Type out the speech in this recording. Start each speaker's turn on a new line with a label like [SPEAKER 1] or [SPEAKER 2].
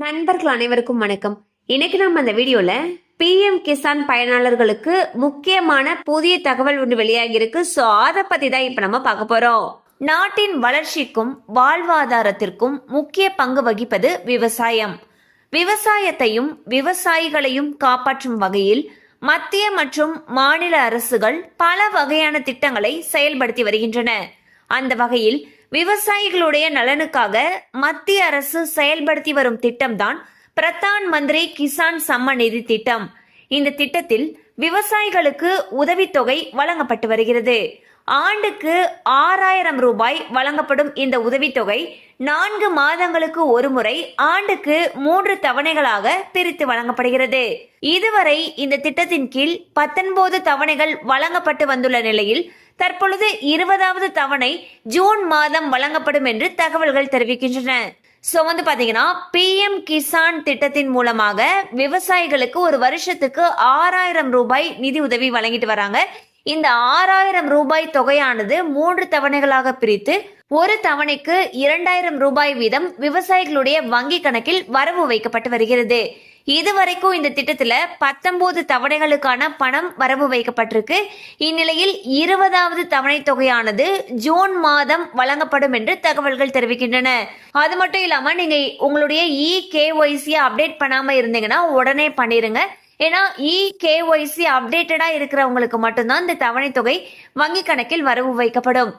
[SPEAKER 1] நண்பர்கள் அனைவருக்கும் வணக்கம். இன்னைக்கு நம்ம அந்த வீடியோல பிஎம் கிசான் பயனாளர்களுக்கு முக்கியமான புதிய தகவல் ஒன்று வெளியாகி இருக்கு ஸோ அதை பத்தி தான் இப்ப நம்ம பார்க்க போறோம். நாட்டின் வளர்ச்சிக்கும் வாழ்வாதாரத்திற்கும் முக்கிய பங்கு வகிப்பது விவசாயம். விவசாயத்தையும் விவசாயிகளையும் காப்பாற்றும் வகையில் மத்திய மற்றும் மாநில அரசுகள் பல வகையான திட்டங்களை செயல்படுத்தி வருகின்றன. அந்த வகையில் விவசாயிகளுடைய நலனுக்காக மத்திய அரசு செயல்படுத்தி வரும் திட்டம்தான் பிரதான் மந்திரி கிசான் சம்ம நிதி திட்டம். இந்த திட்டத்தில் விவசாயிகளுக்கு உதவித்தொகை வழங்கப்பட்டு வருகிறது. ஆண்டுக்கு ஆறாயிரம் ரூபாய் வழங்கப்படும் இந்த உதவித்தொகை நான்கு மாதங்களுக்கு ஒருமுறை ஆண்டுக்கு மூன்று தவணைகளாக பிரித்து வழங்கப்படுகிறது. இதுவரை இந்த திட்டத்தின் கீழ் பத்தொன்பது தவணைகள் வழங்கப்பட்டு வந்துள்ள நிலையில் தற்பொழுது இருபதாவது தவணை ஜூன் மாதம் வழங்கப்படும் என்று தகவல்கள் தெரிவிக்கின்றன. ஸோ வந்து பார்த்தீங்கன்னா பிஎம் கிசான் திட்டத்தின் மூலமாக விவசாயிகளுக்கு ஒரு வருஷத்துக்கு ஆறாயிரம் ரூபாய் நிதி உதவி வழங்கிட்டு வராங்க. இந்த ஆறாயிரம் ரூபாய் தொகையானது மூன்று தவணைகளாக பிரித்து ஒரு தவணைக்கு இரண்டாயிரம் ரூபாய் வீதம் விவசாயிகளுடைய வங்கி கணக்கில் வரவு வைக்கப்பட்டு வருகிறது. இதுவரைக்கும் இந்த திட்டத்துல பத்தொன்பது தவணைகளுக்கான பணம் வரவு வைக்கப்பட்டிருக்கு. இந்நிலையில் இருபதாவது தவணை தொகையானது ஜூன் மாதம் வழங்கப்படும் என்று தகவல்கள் தெரிவிக்கின்றன. அது மட்டும் இல்லாம நீங்க உங்களுடைய இ கேஒய்சி அப்டேட் பண்ணாம இருந்தீங்கன்னா உடனே பண்ணிருங்க. ஏன்னா இ கேஒய்சி அப்டேட்டடா இருக்கிறவங்களுக்கு மட்டும்தான் இந்த தவணை தொகை வங்கி கணக்கில் வரவு வைக்கப்படும்.